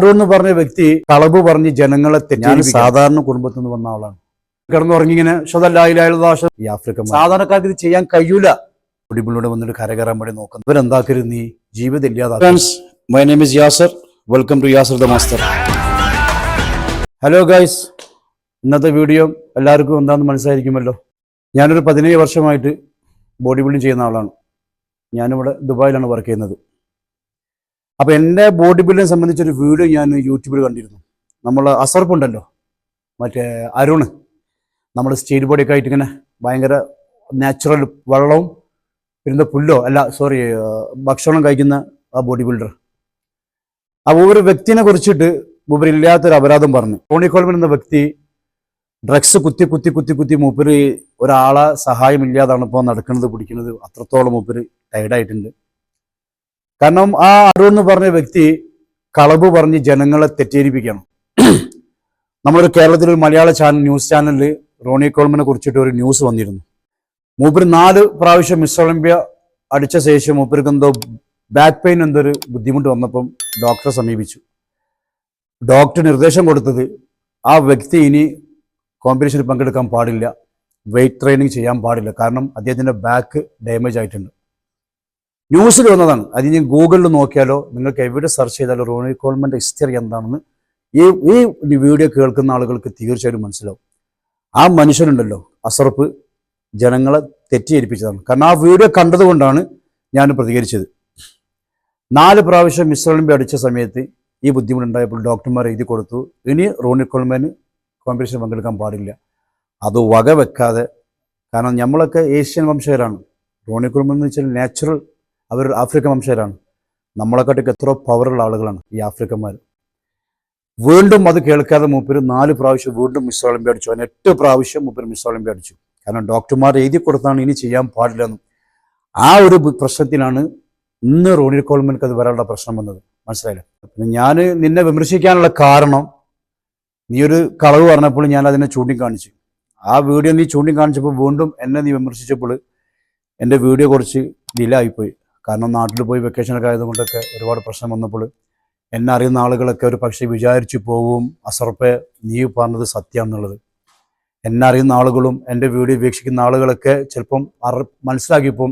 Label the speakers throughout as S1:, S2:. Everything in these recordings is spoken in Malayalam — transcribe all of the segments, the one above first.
S1: അരുൺ എന്ന് പറഞ്ഞ വ്യക്തി കളവ് പറഞ്ഞ് ജനങ്ങളെ ഞാൻ സാധാരണ കുടുംബത്തിൽ നിന്ന് വന്ന ആളാണ്. കിടന്നുറങ്ങിങ്ങനെ ഷതല്ലാഹിലാശ ഈ ആഫ്രിക്ക സാധാരണക്കാർക്ക് ഇത് ചെയ്യാൻ കഴിയൂല. കുടിമുള്ളിലൂടെ വന്നിട്ട് കരകയറാൻ വേണ്ടി നോക്കുന്നു. ഇവരെന്താക്കരുത് നീ? ജീവിതം ഇല്ലാതെ my name is Yasar welcome to Yasar the master hello guys ഇന്നത്തെ വീഡിയോ എല്ലാവർക്കും എന്താണെന്ന് മനസ്സിലായിരിക്കുമല്ലോ. ഞാനൊരു പതിനേഴ് വർഷമായിട്ട് ബോഡി ബിൽഡിംഗ് ചെയ്യുന്ന ആളാണ്. ഞാനിവിടെ ദുബായിലാണ് വർക്ക് ചെയ്യുന്നത്. അപ്പോൾ എന്റെ ബോഡി ബിൽഡിനെ സംബന്ധിച്ചൊരു വീഡിയോ ഞാൻ യൂട്യൂബിൽ കണ്ടിരുന്നു. നമ്മൾ അസർപ്പുണ്ടല്ലോ മറ്റേ അരുൺ നമ്മൾ സ്റ്റേറ്റ് ബോഡിയൊക്കെ ആയിട്ട് ഇങ്ങനെ ഭയങ്കര നാച്ചുറൽ വെള്ളവും പിന്നെ പുല്ലോ അല്ല സോറി ഭക്ഷണം കഴിക്കുന്ന ആ ബോഡി ബിൽഡർ അപ്പോൾ ഒരു വ്യക്തിനെ കുറിച്ചിട്ട് മൂപ്പരില്ലാത്തൊരു അപരാധം പറഞ്ഞു. ടോണി കോൾമൻ എന്ന വ്യക്തി ഡ്രഗ്സ് കുത്തി കുത്തി കുത്തി കുത്തി മൂപ്പര് ഒരാളെ സഹായമില്ലാതാണ് ഇപ്പോൾ നടക്കുന്നത് പിടിക്കുന്നത് അത്രത്തോളം മൂപ്പര് ടയർഡായിട്ടുണ്ട് കാരണം ആ അരുൺ എന്ന് പറഞ്ഞ വ്യക്തി കളവ് പറഞ്ഞ് ജനങ്ങളെ തെറ്റിദ്ധരിപ്പിക്കണം നമ്മളൊരു കേരളത്തിലെ ഒരു മലയാള ചാനൽ ന്യൂസ് ചാനലിൽ റോണി കോൾമനെ കുറിച്ചിട്ട് ഒരു ന്യൂസ് വന്നിരുന്നു. മൂപ്പര് നാല് പ്രാവശ്യം മിസ് ഒളിമ്പ്യ അടിച്ച ശേഷം മൂപ്പർക്ക് എന്തോ ബാക്ക് പെയിൻ എന്തോ ഒരു ബുദ്ധിമുട്ട് വന്നപ്പം ഡോക്ടറെ സമീപിച്ചു. ഡോക്ടർ നിർദ്ദേശം കൊടുത്തത് ആ വ്യക്തി ഇനി കോമ്പറ്റീഷനിൽ പങ്കെടുക്കാൻ പാടില്ല വെയിറ്റ് ട്രെയിനിങ് ചെയ്യാൻ പാടില്ല. കാരണം അദ്ദേഹത്തിന്റെ ബാക്ക് ഡാമേജ് ആയിട്ടുണ്ട്. ന്യൂസിൽ വന്നതാണ്. അത് ഇനി ഗൂഗിളിൽ നോക്കിയാലോ നിങ്ങൾക്ക് എവിടെ സെർച്ച് ചെയ്താലോ റോണി കോൾമന്റെ ഹിസ്റ്ററി എന്താണെന്ന് ഈ ഈ വീഡിയോ കേൾക്കുന്ന ആളുകൾക്ക് തീർച്ചയായിട്ടും മനസ്സിലാവും. ആ മനുഷ്യനുണ്ടല്ലോ അസർപ്പ് ജനങ്ങളെ തെറ്റിദ്ധരിപ്പിച്ചതാണ്. കാരണം ആ വീഡിയോ കണ്ടതുകൊണ്ടാണ് ഞാൻ പ്രതികരിച്ചത്. നാല് പ്രാവശ്യം മിസ് അടിച്ച സമയത്ത് ഈ ബുദ്ധിമുട്ടുണ്ടായപ്പോൾ ഡോക്ടർമാർ എഴുതി കൊടുത്തു ഇനി റോണി കോൾമാന് കോമ്പറ്റീഷൻ പങ്കെടുക്കാൻ പാടില്ല. അത് വകവെക്കാതെ കാരണം നമ്മളൊക്കെ ഏഷ്യൻ വംശജരാണ്. റോണി കോൾമൻ വെച്ചാൽ നാച്ചുറൽ അവർ ആഫ്രിക്കൻ വംശജരാണ്. നമ്മളെക്കാട്ടൊക്കെ എത്ര പവറുള്ള ആളുകളാണ് ഈ ആഫ്രിക്കന്മാർ വീണ്ടും അത് കേൾക്കാതെ മൂപ്പര് നാല് പ്രാവശ്യം വീണ്ടും മിസ് ഒളിമ്പ്യ അടിച്ചു. അതിന് എട്ട് പ്രാവശ്യം മൂപ്പര് മിസ് ഒളിമ്പ്യ അടിച്ചു. കാരണം ഡോക്ടർമാർ എഴുതി കൊടുത്താണ് ഇനി ചെയ്യാൻ പാടില്ലെന്നും ആ ഒരു പ്രശ്നത്തിലാണ് ഇന്ന് റോണി കോൾമൻക്ക് അത് വരാനുള്ള പ്രശ്നം വന്നത്. മനസ്സിലായില്ലേ? ഞാൻ നിന്നെ വിമർശിക്കാനുള്ള കാരണം നീ ഒരു കളവ് പറഞ്ഞപ്പോൾ ഞാൻ അതിനെ ചൂണ്ടിക്കാണിച്ചു. ആ വീഡിയോ നീ ചൂണ്ടിക്കാണിച്ചപ്പോൾ വീണ്ടും എന്നെ നീ വിമർശിച്ചപ്പോൾ എന്റെ വീഡിയോ കുറച്ച് ഡിലേ ആയിപ്പോയി. കാരണം നാട്ടിൽ പോയി വെക്കേഷനൊക്കെ ആയതുകൊണ്ടൊക്കെ ഒരുപാട് പ്രശ്നം വന്നപ്പോൾ എന്നെ അറിയുന്ന ആളുകളൊക്കെ ഒരു പക്ഷേ വിചാരിച്ചു പോവും അസർപ്പെ നീ പറഞ്ഞത് സത്യമാണെന്നുള്ളത് എന്നെ അറിയുന്ന ആളുകളും എന്റെ വീഡിയോ വീക്ഷിക്കുന്ന ആളുകളൊക്കെ ചിലപ്പം അറി മനസ്സിലാക്കിയപ്പം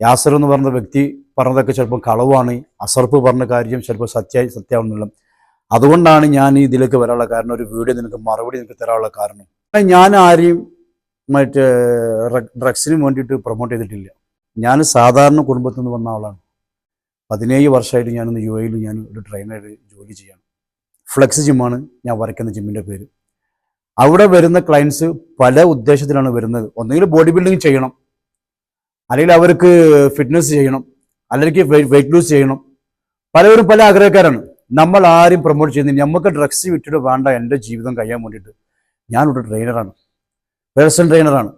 S1: യാസർ എന്ന് പറഞ്ഞ വ്യക്തി പറഞ്ഞതൊക്കെ ചിലപ്പം കളവാണ് അസർപ്പ് പറഞ്ഞ കാര്യം ചിലപ്പോൾ സത്യമായി സത്യമാണെന്നുള്ള അതുകൊണ്ടാണ് ഞാൻ ഇതിലേക്ക് വരാനുള്ള കാരണം ഒരു വീഡിയോ നിനക്ക് മറുപടി നിനക്ക് തരാനുള്ള കാരണം. ഞാൻ ആരെയും മറ്റേ ഡ്രഗ്സിന് വേണ്ടിയിട്ട് പ്രൊമോട്ട് ചെയ്തിട്ടില്ല. ഞാൻ സാധാരണ കുടുംബത്തിൽ നിന്ന് വന്ന ആളാണ്. പതിനേഴ് വർഷമായിട്ട് ഞാനൊന്ന് യു എയിൽ ഞാൻ ഒരു ട്രെയിനർ ജോലി ചെയ്യാണ്. ഫ്ലെക്സ് ജിമ്മാണ് ഞാൻ വരയ്ക്കുന്ന ജിമ്മിന്റെ പേര്. അവിടെ വരുന്ന ക്ലയൻസ് പല ഉദ്ദേശത്തിലാണ് വരുന്നത്. ഒന്നുകിൽ ബോഡി ബിൽഡിംഗ് ചെയ്യണം. അല്ലെങ്കിൽ അവർക്ക് ഫിറ്റ്നസ് ചെയ്യണം. അല്ലെങ്കിൽ വെയിറ്റ് ലൂസ് ചെയ്യണം. പലവരും പല ആഗ്രഹക്കാരാണ്. നമ്മൾ ആരും പ്രൊമോട്ട് ചെയ്യുന്നില്ല. നമുക്ക് ഡ്രഗ്സ് വിട്ടിട്ട് വേണ്ട എന്റെ ജീവിതം കഴിയാൻ വേണ്ടിയിട്ട് ഞാനൊരു ട്രെയിനറാണ് പേഴ്സണൽ ട്രെയിനറാണ്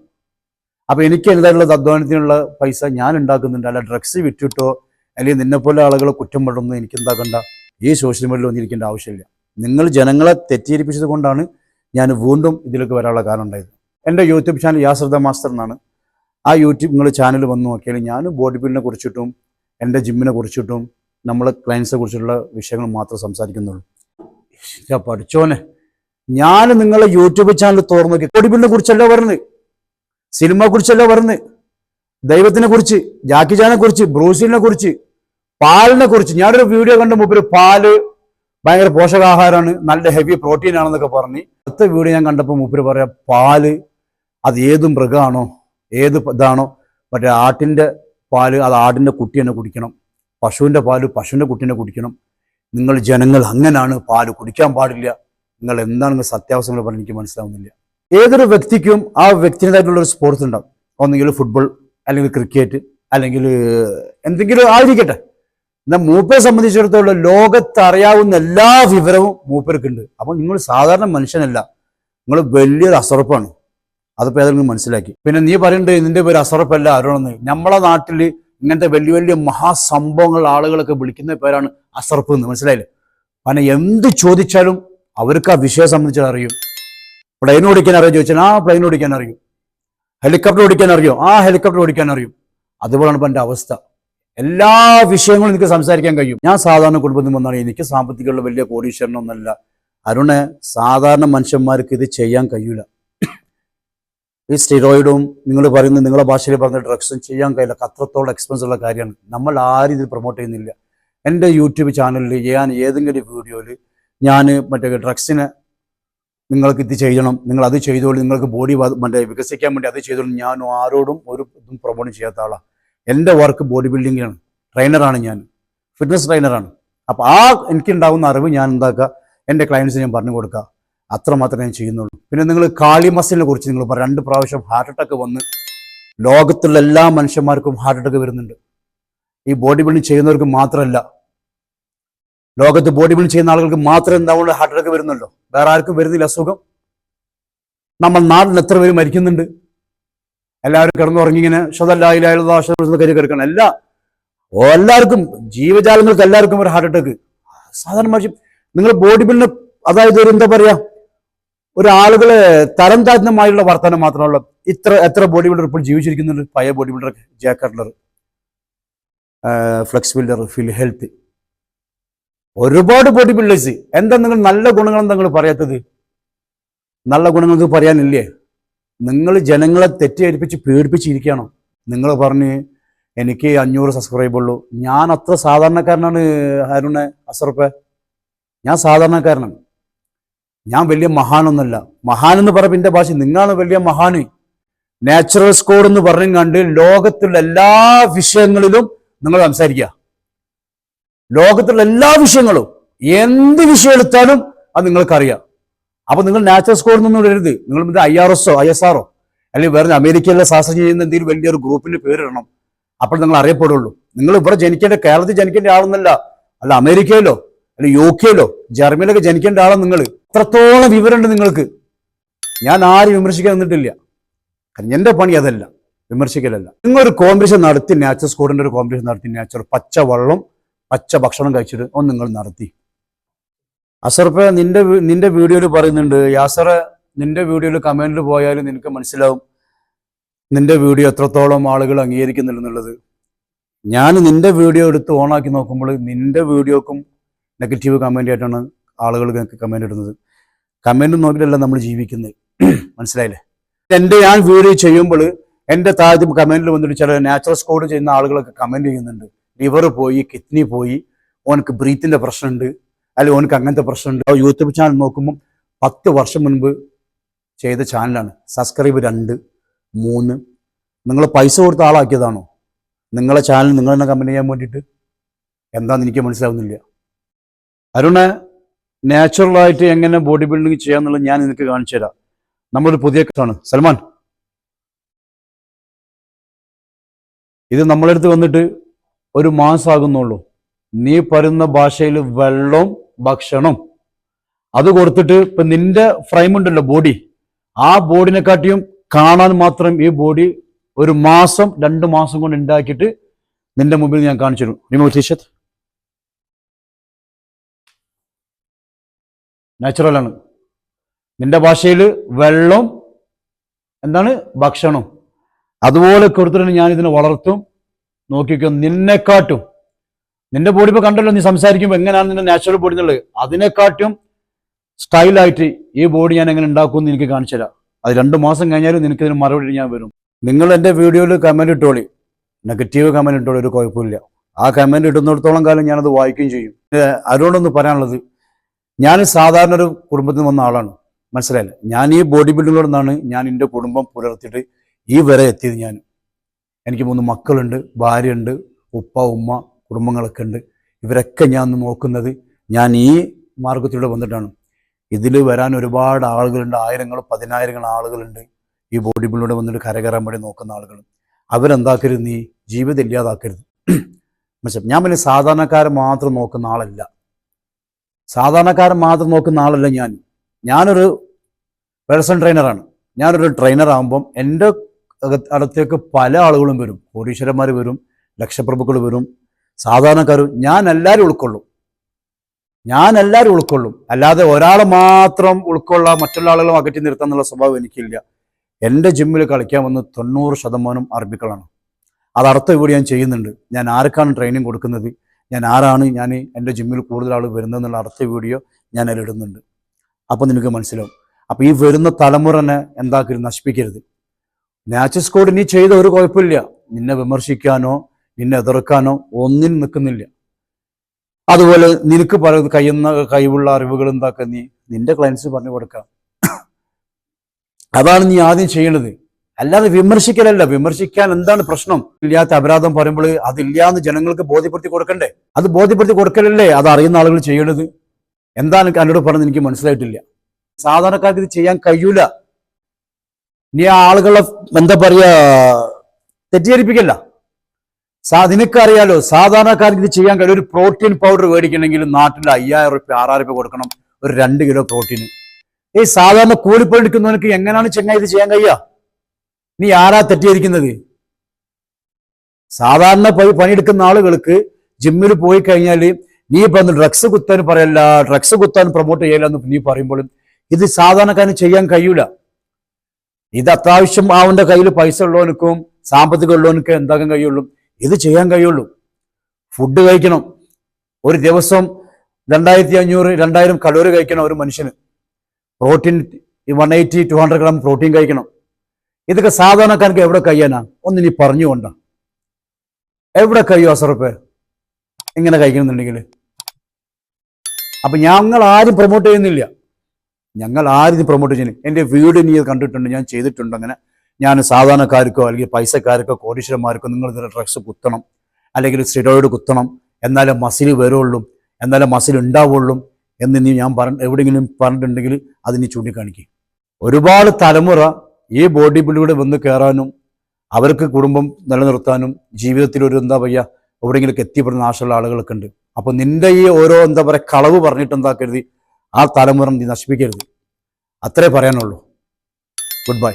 S1: അപ്പോൾ എനിക്ക് എന്തായാലും അധ്വാനത്തിനുള്ള പൈസ ഞാൻ ഉണ്ടാക്കുന്നുണ്ട്. അല്ല ഡ്രഗ്സ് വിറ്റിട്ടോ അല്ലെങ്കിൽ നിന്നെപ്പോലെ ആളുകളെ കുറ്റം പെടുന്നു എനിക്ക് എന്താക്കണ്ട. ഈ സോഷ്യൽ മീഡിയയിൽ ഒന്നും ഇരിക്കേണ്ട ആവശ്യമില്ല. നിങ്ങൾ ജനങ്ങളെ തെറ്റിദ്ധരിപ്പിച്ചത് കൊണ്ടാണ് ഞാൻ വീണ്ടും ഇതിലേക്ക് വരാനുള്ള കാരണം ഉണ്ടായത്. എന്റെ യൂട്യൂബ് ചാനൽ യാസർദ മാസ്റ്റർ എന്നാണ്. ആ യൂട്യൂബ് നിങ്ങൾ ചാനൽ വന്ന് നോക്കിയാൽ ഞാൻ ബോഡി ബിൽഡിനെ കുറിച്ചിട്ടും എന്റെ ജിമ്മിനെ കുറിച്ചിട്ടും നമ്മളെ ക്ലയൻസിനെ കുറിച്ചുള്ള വിഷയങ്ങൾ മാത്രം സംസാരിക്കുന്നുള്ളൂ. പഠിച്ചോനെ. ഞാൻ നിങ്ങളെ യൂട്യൂബ് ചാനൽ തുറന്നു നോക്കി. ബോഡി ബിൽഡിനെ കുറിച്ചല്ല പറഞ്ഞത്? സിനിമയെ കുറിച്ചല്ല പറഞ്ഞ്? ദൈവത്തിനെ കുറിച്ച് ജാക്കിജാനെ കുറിച്ച് ബ്രൂസിനെ കുറിച്ച് പാലിനെ കുറിച്ച് ഞാനൊരു വീഡിയോ കണ്ട മുമ്പ് പാൽ ഭയങ്കര പോഷകാഹാരമാണ് നല്ല ഹെവി പ്രോട്ടീൻ ആണെന്നൊക്കെ പറഞ്ഞ്. അടുത്ത വീഡിയോ ഞാൻ കണ്ടപ്പോൾ മുപ്പര് പറയാ പാൽ അത് ഏത് മൃഗമാണോ ഏത് ഇതാണോ മറ്റേ ആട്ടിന്റെ പാൽ അത് ആടിന്റെ കുട്ടി തന്നെ കുടിക്കണം. പശുവിന്റെ പാൽ പശുവിന്റെ കുട്ടിനെ കുടിക്കണം. നിങ്ങൾ ജനങ്ങൾ അങ്ങനെയാണ് പാൽ കുടിക്കാൻ പാടില്ല. നിങ്ങൾ എന്താണ് നിങ്ങൾ സത്യാവസ്ഥകൾ പറഞ്ഞ് എനിക്ക് മനസ്സിലാവുന്നില്ല. ഏതൊരു വ്യക്തിക്കും ആ വ്യക്തിന്റെതായിട്ടുള്ള ഒരു സ്പോർട്സ് ഉണ്ടാവും. ഒന്നുകിൽ ഫുട്ബോൾ അല്ലെങ്കിൽ ക്രിക്കറ്റ് അല്ലെങ്കിൽ എന്തെങ്കിലും ആയിരിക്കട്ടെ. എന്നാൽ മൂപ്പരെ സംബന്ധിച്ചിടത്തോളം ലോകത്ത് അറിയാവുന്ന എല്ലാ വിവരവും മൂപ്പർക്കുണ്ട്. അപ്പോൾ നിങ്ങൾ സാധാരണ മനുഷ്യനല്ല. നിങ്ങൾ വലിയൊരു അസറപ്പാണ്. അതിപ്പോൾ ഏതെങ്കിലും മനസ്സിലാക്കി. പിന്നെ നീ പറയുന്നുണ്ട് ഇതിന്റെ ഒരു അസറപ്പല്ല ആരോണെന്ന് നമ്മളെ നാട്ടിൽ ഇങ്ങനത്തെ വലിയ വലിയ മഹാസംഭവങ്ങൾ ആളുകളൊക്കെ വിളിക്കുന്ന പേരാണ് അസർപ്പ് എന്ന്. മനസ്സിലായില്ലേ? കാരണം എന്ത് ചോദിച്ചാലും അവർക്ക് ആ വിഷയം സംബന്ധിച്ചത് അറിയും. പ്ലെയിൻ ഓടിക്കാൻ അറിയോ ചോദിച്ചാൽ ആ പ്ലെയിൻ ഓടിക്കാൻ അറിയും ഹെലികോപ്റ്റർ ഓടിക്കാൻ അറിയോ ആ ഹെലികോപ്റ്റർ ഓടിക്കാൻ അറിയും അതുപോലാണ് ഇപ്പം എന്റെ അവസ്ഥ. എല്ലാ വിഷയങ്ങളും എനിക്ക് സംസാരിക്കാൻ കഴിയും. ഞാൻ സാധാരണ കുടുംബത്തിൽ വന്നാണ് എനിക്ക് സാമ്പത്തികമുള്ള വലിയ കോടീശ്വരനൊന്നല്ല അരുണ് സാധാരണ മനുഷ്യന്മാർക്ക് ഇത് ചെയ്യാൻ കഴിയൂല. ഈ സ്റ്റിറോയിഡും നിങ്ങൾ പറയുന്ന നിങ്ങളുടെ ഭാഷയിൽ പറഞ്ഞ ഡ്രഗ്സും ചെയ്യാൻ കഴിയില്ല. അത്രത്തോളം എക്സ്പെൻസ് ഉള്ള കാര്യമാണ്. നമ്മൾ ആരും ഇത് പ്രൊമോട്ട് ചെയ്യുന്നില്ല. എന്റെ യൂട്യൂബ് ചാനലിൽ ഞാൻ ഏതെങ്കിലും വീഡിയോയിൽ ഞാൻ മറ്റേ ഡ്രഗ്സിനെ നിങ്ങൾക്ക് ഇത് ചെയ്യണം നിങ്ങൾ അത് ചെയ്തോളൂ നിങ്ങൾക്ക് ബോഡി മറ്റേ വികസിക്കാൻ വേണ്ടി അത് ചെയ്തോളൂ. ഞാൻ ആരോടും ഒരു ഇതും പ്രൊമോട്ട് ചെയ്യാത്ത ആളാണ് എന്റെ വർക്ക് ബോഡി ബിൽഡിങ്ങിലാണ് ട്രെയിനറാണ് ഞാൻ. ഫിറ്റ്നസ് ട്രെയിനറാണ് അപ്പോൾ ആ എനിക്കുണ്ടാകുന്ന അറിവ് ഞാൻ എന്താക്കുക? എന്റെ ക്ലയൻസിന് ഞാൻ പറഞ്ഞു കൊടുക്കുക. അത്ര മാത്രമേ ഞാൻ ചെയ്യുന്നുള്ളൂ. പിന്നെ നിങ്ങൾ കാളി മസിലിനെ കുറിച്ച് നിങ്ങൾ രണ്ട് പ്രാവശ്യം ഹാർട്ട് അറ്റാക്ക് വന്ന് ലോകത്തുള്ള എല്ലാ മനുഷ്യന്മാർക്കും ഹാർട്ട് അറ്റാക്ക് വരുന്നുണ്ട്. ഈ ബോഡി ബിൽഡിംഗ് ചെയ്യുന്നവർക്ക് മാത്രമല്ല ലോകത്ത് ബോഡി ബിൽഡ് ചെയ്യുന്ന ആളുകൾക്ക് മാത്രമേ എന്താവുള്ളൂ ഹാർട്ട് അറ്റാക്ക് വരുന്നുണ്ടോ വേറെ ആർക്കും വരുന്നില്ല അസുഖം. നമ്മൾ നാടിന് എത്ര പേര് മരിക്കുന്നുണ്ട്? എല്ലാവരും കിടന്നുറങ്ങി ഇങ്ങനെ ഷതല്ലായില്ലാശ്വാസം കരി കിടക്കണം എല്ലാ എല്ലാവർക്കും ജീവജാലങ്ങൾക്ക് എല്ലാവർക്കും ഒരു ഹാർട്ട് അറ്റാക്ക് സാധാരണ മനുഷ്യൻ നിങ്ങൾ ബോഡി ബിൽഡിന് അതായത് ഒരു എന്താ പറയാ ഒരു ആളുകളെ തരം താഴ്ന്നമായുള്ള വർത്തമാനം മാത്രമല്ല ഇത്ര എത്ര ബോഡി ബിൽഡർ ഇപ്പോൾ ജീവിച്ചിരിക്കുന്നുണ്ട്. പഴയ body builder Jack Flex builder Phil Heath. ഒരുപാട് ബോഡി ബിൽഡേഴ്സ് എന്താ നിങ്ങൾ നല്ല ഗുണങ്ങൾ നിങ്ങൾ പറയാത്തത്? നല്ല ഗുണങ്ങൾക്ക് പറയാനില്ലേ? നിങ്ങൾ ജനങ്ങളെ തെറ്റിദ്ധരിപ്പിച്ച് പേടിപ്പിച്ചിരിക്കുകയാണോ നിങ്ങൾ പറഞ്ഞ് എനിക്ക് അഞ്ഞൂറ് സബ്സ്ക്രൈബ് ഉള്ളൂ. ഞാൻ അത്ര സാധാരണക്കാരനാണ് ഹരുണെ അസർപ്പെ ഞാൻ സാധാരണക്കാരനാണ്. ഞാൻ വലിയ മഹാനൊന്നല്ല. മഹാൻ എന്ന് പറയുമ്പോൾ എന്റെ ഭാഷ നിങ്ങളാണ് വലിയ മഹാന് നാച്ചുറൽ സ്കോർ എന്ന് പറഞ്ഞും കണ്ട് ലോകത്തുള്ള എല്ലാ വിഷയങ്ങളിലും നിങ്ങൾ സംസാരിക്കുക. ലോകത്തുള്ള എല്ലാ വിഷയങ്ങളും എന്ത് വിഷയം എടുത്താലും അത് നിങ്ങൾക്കറിയാം. അപ്പൊ നിങ്ങൾ നാച്ചുറൽ സ്കോർ എന്നൊന്നും ഇടരുത്. നിങ്ങൾ ഐ ആർ എസോ ഐ എസ് ആറോ അല്ലെങ്കിൽ വേറെ അമേരിക്കയിലെ ശാസ്ത്രം ചെയ്യുന്ന എന്തെങ്കിലും വലിയൊരു ഗ്രൂപ്പിന്റെ പേരിടണം അപ്പോൾ നിങ്ങൾ അറിയപ്പെടുള്ളൂ. നിങ്ങൾ ഇവിടെ ജനിക്കേണ്ട കേരളത്തിൽ ജനിക്കേണ്ട ആളൊന്നല്ല. അല്ല അമേരിക്കയിലോ അല്ല യു കെയിലോ ജർമ്മനിയിലൊക്കെ ജനിക്കേണ്ട ആളാണ് നിങ്ങൾ. അത്രത്തോളം വിവരമുണ്ട് നിങ്ങൾക്ക്. ഞാൻ ആരും വിമർശിക്കാൻ നിന്നിട്ടില്ല. കാരണം പണി അതല്ല. വിമർശിക്കലല്ല. നിങ്ങൾ ഒരു കോമ്പറ്റീഷൻ നടത്തി നാച്ചുറൽ സ്കോഡിന്റെ ഒരു കോമ്പറ്റീഷൻ നടത്തി നാച്ചുറൽ പച്ച വെള്ളം പച്ച ഭക്ഷണം കഴിച്ചിട്ട് ഒന്ന് നിങ്ങൾ നടത്തി. അസർപ്പ നിന്റെ നിന്റെ വീഡിയോയിൽ പറയുന്നുണ്ട് യാസർ നിന്റെ വീഡിയോയിൽ കമന്റിൽ പോയാലും നിനക്ക് മനസ്സിലാവും നിന്റെ വീഡിയോ എത്രത്തോളം ആളുകൾ അംഗീകരിക്കുന്നില്ലെന്നുള്ളത് ഞാൻ നിന്റെ വീഡിയോ എടുത്ത് ഓണാക്കി നോക്കുമ്പോൾ നിന്റെ വീഡിയോക്കും നെഗറ്റീവ് കമന്റ് ആയിട്ടാണ് ആളുകൾ നിനക്ക് കമന്റ് ഇടുന്നത്. കമന്റ് നോക്കിയിട്ടല്ല നമ്മൾ ജീവിക്കുന്നത്. മനസ്സിലായില്ലേ? എന്റെ ഞാൻ വീഡിയോ ചെയ്യുമ്പോൾ എന്റെ താഴത്ത് കമന്റിൽ വന്നിട്ട് ചില നാച്ചുറൽ സ്കോഡ് ചെയ്യുന്ന ആളുകളൊക്കെ കമന്റ് ചെയ്യുന്നുണ്ട്. ലിവർ പോയി കിഡ്നി പോയി ഓനക്ക് ബ്രീത്തിന്റെ പ്രശ്നമുണ്ട് അല്ലെങ്കിൽ ഓനക്ക് അങ്ങനത്തെ പ്രശ്നമുണ്ട്. യൂട്യൂബ് ചാനൽ നോക്കുമ്പോൾ പത്ത് വർഷം മുൻപ് ചെയ്ത ചാനലാണ് സബ്സ്ക്രൈബ് രണ്ട് മൂന്ന്. നിങ്ങൾ പൈസ കൊടുത്ത ആളാക്കിയതാണോ? നിങ്ങളെ ചാനൽ നിങ്ങൾ തന്നെ കമ്പനി ചെയ്യാൻ വേണ്ടിയിട്ട്? എന്താന്ന് എനിക്ക് മനസ്സിലാവുന്നില്ല. അരുണ് നാച്ചുറലായിട്ട് എങ്ങനെ ബോഡി ബിൽഡിംഗ് ചെയ്യാന്നുള്ളത് ഞാൻ നിനക്ക് കാണിച്ചു തരാം. നമ്മളൊരു പുതിയ ആണ്. സൽമാൻ. ഇത് നമ്മളെടുത്ത് വന്നിട്ട് ഒരു മാസമാകുന്നുള്ളൂ നീ പറയുന്ന ഭാഷയിൽ വെള്ളവും ഭക്ഷണം അത് കൊടുത്തിട്ട് ഇപ്പൊ നിന്റെ ഫ്രെയിം ഉണ്ടല്ലോ ബോഡി ആ ബോഡിനെക്കാട്ടിയും കാണാൻ മാത്രം ഈ ബോഡി ഒരു മാസം രണ്ട് മാസം കൊണ്ട് ഉണ്ടാക്കിയിട്ട് നിന്റെ മുമ്പിൽ ഞാൻ കാണിച്ചു തരും. നാച്ചുറൽ ആണ്. നിന്റെ ഭാഷയിൽ വെള്ളം എന്താണ്? ഭക്ഷണം അതുപോലെ കൊടുത്തിട്ട് ഞാൻ ഇതിനെ വളർത്തും. നോക്കിക്കോ നിന്നെക്കാട്ടും. നിന്റെ ബോഡി ഇപ്പൊ കണ്ടല്ലോ നീ സംസാരിക്കുമ്പോൾ എങ്ങനെയാണ് നിന്റെ നാച്ചുറൽ ബോഡി എന്നുള്ളത്. അതിനെക്കാട്ടും സ്റ്റൈലായിട്ട് ഈ ബോഡി ഞാൻ എങ്ങനെ ഉണ്ടാക്കും എന്ന് എനിക്ക് കാണിച്ചു തരാം അത് രണ്ട് മാസം കഴിഞ്ഞാലും നിനക്ക് ഇതിന് മറുപടി ഞാൻ വരും. നിങ്ങൾ എന്റെ വീഡിയോയിൽ കമന്റ് ഇട്ടോളി. നെഗറ്റീവ് കമന്റ് ഇട്ടോളി ഒരു കുഴപ്പമില്ല. ആ കമന്റ് ഇടുന്നിടത്തോളം കാലം ഞാനത് വായിക്കുകയും ചെയ്യും. ഏഹ് അതുകൊണ്ടൊന്ന് പറയാനുള്ളത് ഞാൻ സാധാരണ ഒരു കുടുംബത്തിൽ വന്ന ആളാണ്. മനസ്സിലായില്ല? ഞാൻ ഈ ബോഡി ബിൽഡിങ്ങിലൂടെ നിന്നാണ് ഞാൻ എന്റെ കുടുംബം പുലർത്തിയിട്ട് ഈ വരെ എത്തിയത് ഞാൻ. എനിക്ക് മൂന്ന് മക്കളുണ്ട് ഭാര്യയുണ്ട് ഉപ്പ ഉമ്മ കുടുംബങ്ങളൊക്കെ ഉണ്ട്. ഇവരൊക്കെ ഞാൻ നോക്കുന്നത് ഞാൻ ഈ മാർഗത്തിലൂടെ വന്നിട്ടാണ്. ഇതിൽ വരാൻ ഒരുപാട് ആളുകളുണ്ട് ആയിരങ്ങൾ പതിനായിരങ്ങൾ ആളുകളുണ്ട്. ഈ ബോഡി ബിൽഡിലൂടെ വന്നിട്ട് കരകയറാൻ വേണ്ടി നോക്കുന്ന ആളുകൾ അവരെന്താക്കരുത് നീ? ജീവിതം ഇല്ലാതാക്കരുത്. മനസ്സിലായി ഞാൻ പിന്നെ സാധാരണക്കാരൻ മാത്രം നോക്കുന്ന ആളല്ല. സാധാരണക്കാരൻ മാത്രം നോക്കുന്ന ആളല്ല ഞാൻ. ഞാനൊരു പേഴ്സണൽ ട്രെയിനറാണ് ഞാനൊരു ട്രെയിനർ ആകുമ്പം എന്റെ അടുത്തേക്ക് പല ആളുകളും വരും. കോടീശ്വരന്മാർ വരും ലക്ഷപ്രഭുക്കൾ വരും. സാധാരണക്കാരും ഞാൻ എല്ലാവരും ഉൾക്കൊള്ളും. ഞാൻ എല്ലാവരും ഉൾക്കൊള്ളും. അല്ലാതെ ഒരാൾ മാത്രം ഉൾക്കൊള്ളാൻ മറ്റുള്ള ആളുകളും അകറ്റി നിർത്താൻ എന്നുള്ള സ്വഭാവം എനിക്കില്ല. എന്റെ ജിമ്മിൽ കളിക്കാൻ വന്ന് തൊണ്ണൂറ് ശതമാനം അറബികളാണ്. അതർത്ഥം ഇവിടെ ഞാൻ ചെയ്യുന്നുണ്ട്. ഞാൻ ആർക്കാണ് ട്രെയിനിങ് കൊടുക്കുന്നത്? ഞാൻ ആരാണ് ഞാൻ എന്റെ ജിമ്മിൽ കൂടുതൽ ആൾ വരുന്നതെന്നുള്ള അർത്ഥ വീഡിയോ ഞാൻ അതിലിടുന്നുണ്ട്. അപ്പം നിനക്ക് മനസ്സിലാവും. അപ്പോൾ ഈ വരുന്ന തലമുറനെ എന്താക്കരുത്? നശിപ്പിക്കരുത്. നാച്ചസ് കോഡ് നീ ചെയ്ത ഒരു കുഴപ്പമില്ല. നിന്നെ വിമർശിക്കാനോ നിന്നെ എതിർക്കാനോ ഒന്നിനും നിൽക്കുന്നില്ല. അതുപോലെ നിനക്ക് പല കഴിയുന്ന കഴിവുള്ള അറിവുകൾ എന്താക്കുക നീ നിന്റെ ക്ലയൻസ് പറഞ്ഞു കൊടുക്കാം. അതാണ് നീ ആദ്യം ചെയ്യേണ്ടത്. അല്ലാതെ വിമർശിക്കലല്ല. വിമർശിക്കാൻ എന്താണ് പ്രശ്നം? ഇല്ലാത്ത അപരാധം പറയുമ്പോൾ അതില്ലാന്ന് ജനങ്ങൾക്ക് ബോധ്യപ്പെടുത്തി കൊടുക്കണ്ടേ? അത് ബോധ്യപ്പെടുത്തി കൊടുക്കലല്ലേ? അത് അറിയുന്ന ആളുകൾ ചെയ്യേണ്ടത്? എന്താണ് എന്നോട് പറഞ്ഞത്? എനിക്ക് മനസ്സിലായിട്ടില്ല. സാധാരണക്കാർക്ക് ഇത് ചെയ്യാൻ കഴിയൂല. നീ ആളുകളെ എന്താ പറയാ തെറ്റിദ്ധരിപ്പിക്കല്ല സാ നിനക്കറിയാലോ സാധാരണക്കാർക്ക് ഇത് ചെയ്യാൻ കഴിയും. ഒരു പ്രോട്ടീൻ പൗഡർ മേടിക്കണമെങ്കിൽ നാട്ടിൽ അയ്യായിരം റുപ്യ ആറായിരം റുപ്യ കൊടുക്കണം. ഒരു രണ്ട് കിലോ പ്രോട്ടീന് ഈ സാധാരണ കൂലിപ്പണി എടുക്കുന്നവനക്ക് എങ്ങനെയാണ് ചെങ്ങായി ഇത് ചെയ്യാൻ കഴിയുക? നീ ആരാ തെറ്റിദ്ധരിക്കുന്നത്? സാധാരണ പോയി പണിയെടുക്കുന്ന ആളുകൾക്ക് ജിമ്മിൽ പോയി കഴിഞ്ഞാൽ നീ ഇപ്പൊ ഡ്രഗ്സ് കുത്താൻ പറയല്ല ഡ്രഗ്സ് കുത്താൻ പ്രൊമോട്ട് ചെയ്യല എന്ന് നീ പറയുമ്പോഴും ഇത് സാധാരണക്കാരന് ചെയ്യാൻ കഴിയൂല. ഇത് അത്യാവശ്യം അവന്റെ കയ്യിൽ പൈസ ഉള്ളവനക്കും സാമ്പത്തികം ഉള്ളവനക്കും എന്താക്കാൻ കഴിയുള്ളൂ. ഇത് ചെയ്യാൻ കഴിയുള്ളൂ. ഫുഡ് കഴിക്കണം. ഒരു ദിവസം രണ്ടായിരത്തി അഞ്ഞൂറ് രണ്ടായിരം കലോറി കഴിക്കണം ഒരു മനുഷ്യന്. Protein one eighty two hundred gram protein കഴിക്കണം. ഇതൊക്കെ സാധാരണക്കാർക്ക് എവിടെ കഴിയാനാ? ഒന്ന് പറഞ്ഞു പറഞ്ഞുകൊണ്ട എവിടെ കഴിയോ അസറുപ്പ്? ഇങ്ങനെ കഴിക്കണമെന്നുണ്ടെങ്കിൽ അപ്പൊ ഞങ്ങൾ ആരും പ്രൊമോട്ട് ചെയ്യുന്നില്ല. ഞങ്ങൾ ആരും ഇത് പ്രൊമോട്ട് ചെയ്യുന്നില്ല എന്റെ വീട് നീ കണ്ടിട്ടുണ്ട് ഞാൻ ചെയ്തിട്ടുണ്ട് അങ്ങനെ. ഞാൻ സാധാരണക്കാർക്കോ അല്ലെങ്കിൽ പൈസക്കാർക്കോ കോടീശ്വരന്മാർക്കോ നിങ്ങൾ ഇതിൽ ഡ്രഗ്സ് കുത്തണം. അല്ലെങ്കിൽ സ്റ്റിറോയിഡ് കുത്തണം. എന്നാലേ മസിൽ വരുള്ളൂ. എന്നാലേ മസിൽ ഉണ്ടാവുള്ളൂ എന്ന് നീ ഞാൻ പറഞ്ഞ എവിടെയെങ്കിലും പറഞ്ഞിട്ടുണ്ടെങ്കിൽ അത് നീ ചൂണ്ടിക്കാണിക്കും. ഒരുപാട് തലമുറ ഈ ബോഡി ബിൽഡിലൂടെ വന്ന് കയറാനും അവർക്ക് കുടുംബം നിലനിർത്താനും ജീവിതത്തിൽ ഒരു എന്താ പറയുക എവിടെയെങ്കിലും എത്തിപ്പെടുന്ന ആശയുള്ള ആളുകളൊക്കെ ഉണ്ട്. അപ്പോൾ നിന്റെ ഈ ഓരോ എന്താ പറയുക കളവ് പറഞ്ഞിട്ട് എന്താക്കരുത് ആ തലമുറ നീ നശിപ്പിക്കരുത്. അത്രേ പറയാനുള്ളൂ. Good bye